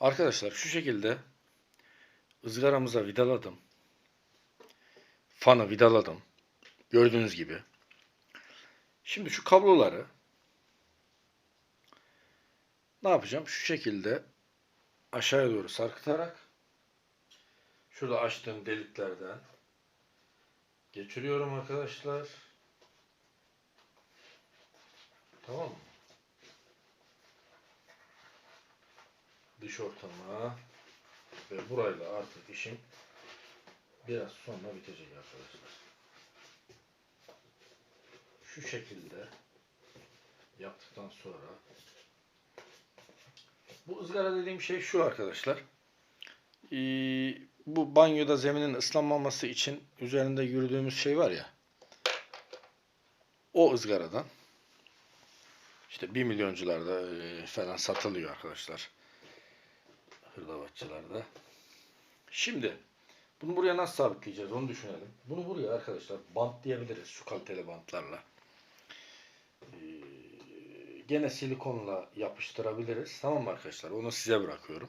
Arkadaşlar şu şekilde ızgaramıza vidaladım. Fanı vidaladım. Gördüğünüz gibi. Şimdi şu kabloları ne yapacağım? Şu şekilde aşağıya doğru sarkıtarak şurada açtığım deliklerden geçiriyorum arkadaşlar. Tamam mı? Dış ortama ve burayla artık işim biraz sonra bitecek arkadaşlar. Şu şekilde yaptıktan sonra bu ızgara dediğim şey şu arkadaşlar. Ee, bu banyoda zeminin ıslanmaması için üzerinde yürüdüğümüz şey var ya. O ızgaradan işte 1 milyoncularda e, falan satılıyor arkadaşlar. Hırdavatçılarda. Şimdi bunu buraya nasıl sabitleyeceğiz onu düşünelim. Bunu buraya arkadaşlar bantlayabiliriz şu kaliteli bantlarla. Ee, gene silikonla yapıştırabiliriz. Tamam mı arkadaşlar? Onu size bırakıyorum.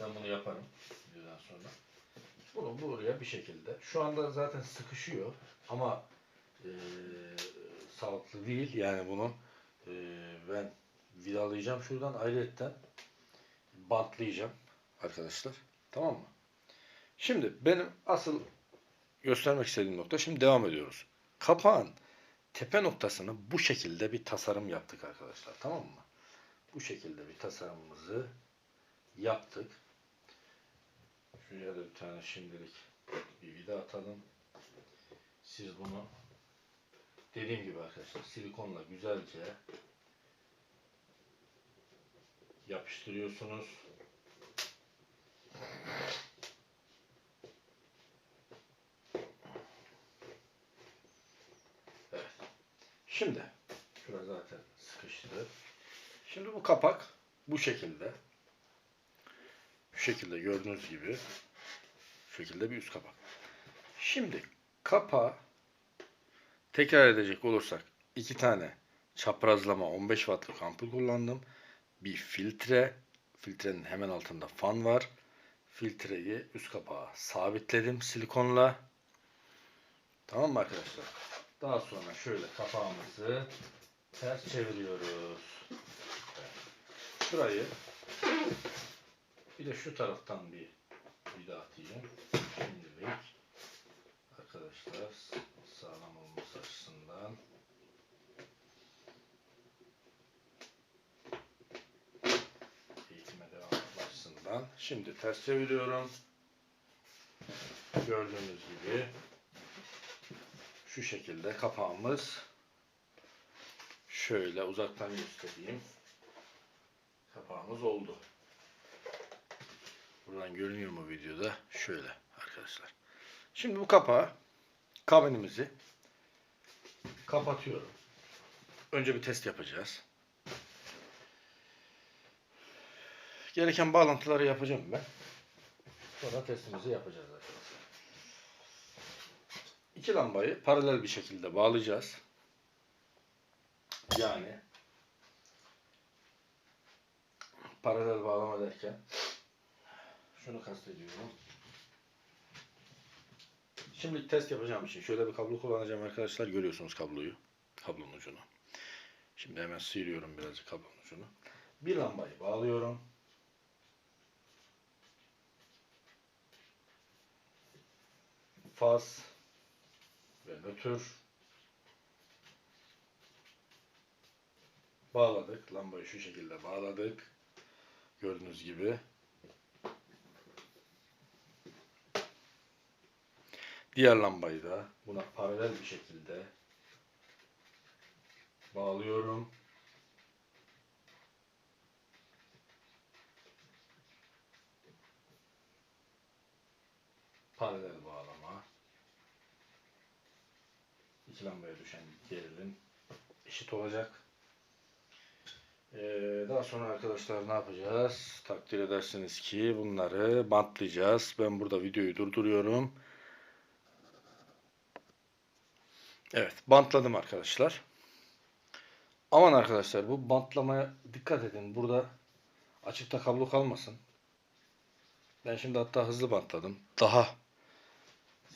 Ben bunu yaparım videodan sonra. Bunu buraya bir şekilde. Şu anda zaten sıkışıyor ama eee sağlıklı değil. Yani bunu eee, ben vidalayacağım şuradan ayrıyetten bantlayacağım arkadaşlar. Tamam mı? Şimdi benim asıl göstermek istediğim nokta şimdi devam ediyoruz. Kapağın tepe noktasını bu şekilde bir tasarım yaptık arkadaşlar. Tamam mı? Bu şekilde bir tasarımımızı yaptık. Şuraya da bir tane şimdilik bir vida atalım. Siz bunu dediğim gibi arkadaşlar silikonla güzelce yapıştırıyorsunuz. Evet. Şimdi şurada zaten sıkıştı. Şimdi bu kapak bu şekilde. Şu şekilde gördüğünüz gibi şu şekilde bir üst kapak. Şimdi kapağı tekrar edecek olursak iki tane çaprazlama 15 wattlık ampul kullandım. Bir filtre, filtrenin hemen altında fan var. Filtreyi üst kapağa sabitledim silikonla. Tamam mı arkadaşlar? Daha sonra şöyle kapağımızı ters çeviriyoruz. Şurayı bir de şu taraftan bir vida atayım. Şimdilik arkadaşlar sağlam olması açısından eğitime devam etme açısından. Şimdi ters çeviriyorum. Gördüğünüz gibi şu şekilde kapağımız şöyle uzaktan göstereyim. Kapağımız oldu. Buradan görünüyor mu videoda? Şöyle arkadaşlar. Şimdi bu kapağı kabinimizi kapatıyorum. Önce bir test yapacağız. Gereken bağlantıları yapacağım ben. Sonra testimizi yapacağız arkadaşlar. İki lambayı paralel bir şekilde bağlayacağız. Yani paralel bağlama derken şunu kastediyorum. Şimdi test yapacağım için şöyle bir kablo kullanacağım arkadaşlar. Görüyorsunuz kabloyu. Kablonun ucunu. Şimdi hemen sıyırıyorum birazcık kablonun ucunu. Bir lambayı bağlıyorum. faz ve nötr bağladık. Lambayı şu şekilde bağladık. Gördüğünüz gibi. Diğer lambayı da buna paralel bir şekilde bağlıyorum. Paralel bağlı. 2 lambaya düşen gerilim eşit olacak. Ee, daha sonra arkadaşlar ne yapacağız? Takdir edersiniz ki bunları bantlayacağız. Ben burada videoyu durduruyorum. Evet bantladım arkadaşlar. Aman arkadaşlar bu bantlamaya dikkat edin. Burada açıkta kablo kalmasın. Ben şimdi hatta hızlı bantladım. Daha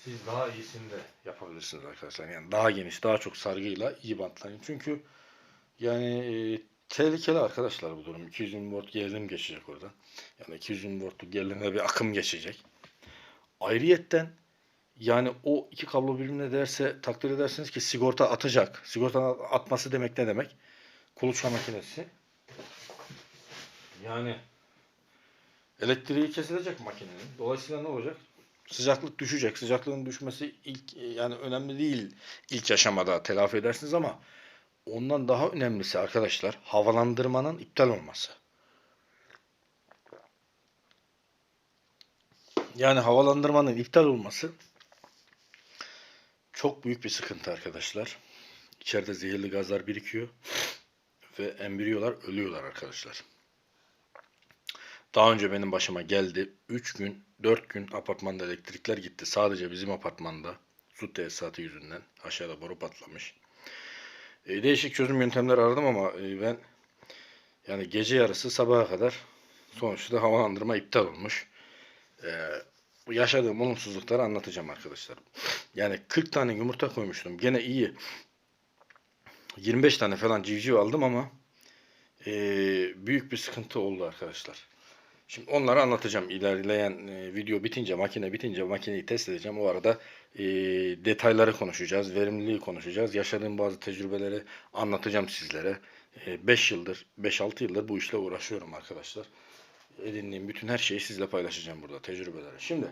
siz daha iyisini de yapabilirsiniz arkadaşlar. Yani daha geniş, daha çok sargıyla iyi bantlayın. Çünkü yani e, tehlikeli arkadaşlar bu durum. 220 volt gerilim geçecek orada. Yani 220 voltluk gerilimde bir akım geçecek. Ayrıyetten yani o iki kablo birbirine derse takdir edersiniz ki sigorta atacak. Sigorta atması demek ne demek? Kuluçka makinesi. Yani elektriği kesilecek makinenin. Dolayısıyla ne olacak? Sıcaklık düşecek. Sıcaklığın düşmesi ilk yani önemli değil ilk aşamada telafi edersiniz ama ondan daha önemlisi arkadaşlar havalandırmanın iptal olması. Yani havalandırmanın iptal olması çok büyük bir sıkıntı arkadaşlar. İçeride zehirli gazlar birikiyor ve embriyolar ölüyorlar arkadaşlar. Daha önce benim başıma geldi. 3 gün, 4 gün apartmanda elektrikler gitti. Sadece bizim apartmanda su tesisatı yüzünden aşağıda boru patlamış. E, değişik çözüm yöntemleri aradım ama e, ben yani gece yarısı sabaha kadar sonuçta havalandırma iptal olmuş. E, yaşadığım olumsuzlukları anlatacağım arkadaşlar. Yani 40 tane yumurta koymuştum. Gene iyi. 25 tane falan civciv aldım ama e, büyük bir sıkıntı oldu arkadaşlar. Şimdi onları anlatacağım. İlerleyen e, video bitince, makine bitince makineyi test edeceğim. O arada e, detayları konuşacağız, verimliliği konuşacağız. Yaşadığım bazı tecrübeleri anlatacağım sizlere. 5 yıldır, 5-6 yıldır bu işle uğraşıyorum arkadaşlar. Edindiğim bütün her şeyi sizle paylaşacağım burada, tecrübeleri. Şimdi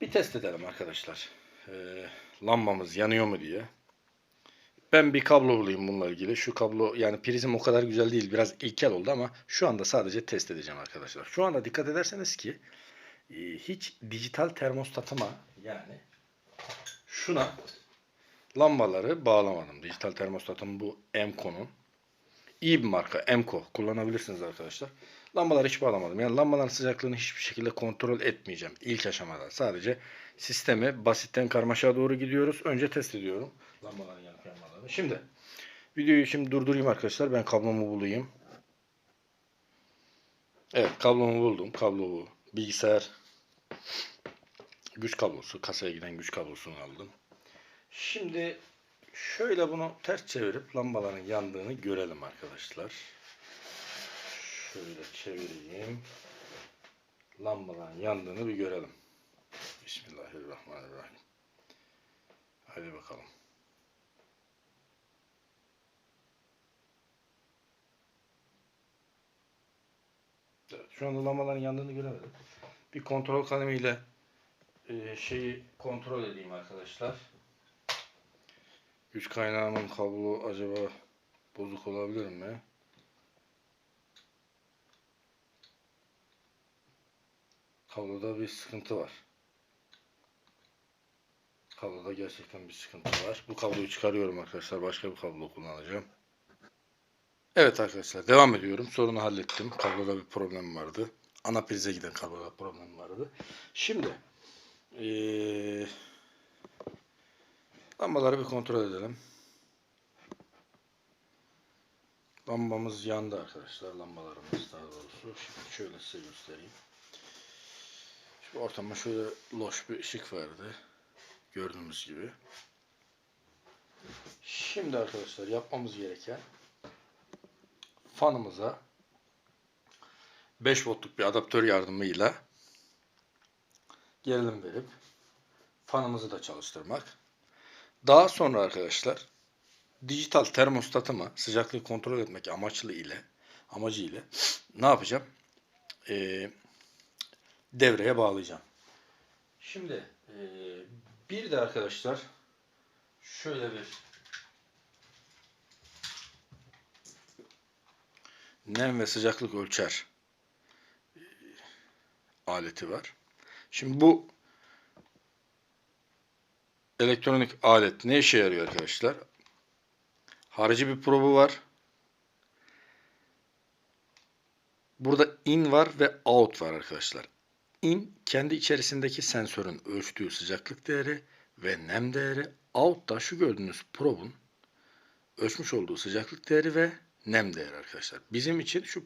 bir test edelim arkadaşlar. E, lambamız yanıyor mu diye. Ben bir kablo bulayım bununla ilgili. Şu kablo yani prizim o kadar güzel değil. Biraz ilkel oldu ama şu anda sadece test edeceğim arkadaşlar. Şu anda dikkat ederseniz ki e, hiç dijital termostatıma yani şuna lambaları bağlamadım. Dijital termostatım bu Emco'nun. İyi bir marka Emco. Kullanabilirsiniz arkadaşlar. Lambaları hiç bağlamadım. Yani lambaların sıcaklığını hiçbir şekilde kontrol etmeyeceğim. ilk aşamada. Sadece sistemi basitten karmaşaya doğru gidiyoruz. Önce test ediyorum. Lambaların yanıp yanmadığını. Şimdi videoyu şimdi durdurayım arkadaşlar. Ben kablomu bulayım. Evet kablomu buldum. Kablo bu. Bilgisayar güç kablosu. Kasaya giden güç kablosunu aldım. Şimdi şöyle bunu ters çevirip lambaların yandığını görelim arkadaşlar. Şöyle çevireyim. Lambaların yandığını bir görelim. Bismillahirrahmanirrahim. Hadi bakalım. Evet, şu anda lambaların yandığını göremedim. Bir kontrol kalemiyle e, şeyi kontrol edeyim arkadaşlar. Güç kaynağımın kablo acaba bozuk olabilir mi? Kabloda bir sıkıntı var. Kabloda gerçekten bir sıkıntı var. Bu kabloyu çıkarıyorum arkadaşlar. Başka bir kablo kullanacağım. Evet arkadaşlar devam ediyorum. Sorunu hallettim. Kabloda bir problem vardı. Ana prize giden kabloda problem vardı. Şimdi ee, lambaları bir kontrol edelim. Lambamız yandı arkadaşlar. Lambalarımız daha doğrusu. Şimdi şöyle size göstereyim. Şimdi ortama şöyle loş bir ışık verdi. Gördüğünüz gibi. Şimdi arkadaşlar yapmamız gereken fanımıza 5 voltluk bir adaptör yardımıyla gerilim verip fanımızı da çalıştırmak. Daha sonra arkadaşlar dijital termostatıma sıcaklığı kontrol etmek amaçlı ile amacı ile ne yapacağım? Ee, devreye bağlayacağım. Şimdi e, bir de arkadaşlar şöyle bir nem ve sıcaklık ölçer e, aleti var. Şimdi bu elektronik alet ne işe yarıyor arkadaşlar? Harici bir probu var. Burada in var ve out var arkadaşlar. In kendi içerisindeki sensörün ölçtüğü sıcaklık değeri ve nem değeri. Out da şu gördüğünüz probun ölçmüş olduğu sıcaklık değeri ve nem değeri arkadaşlar. Bizim için şu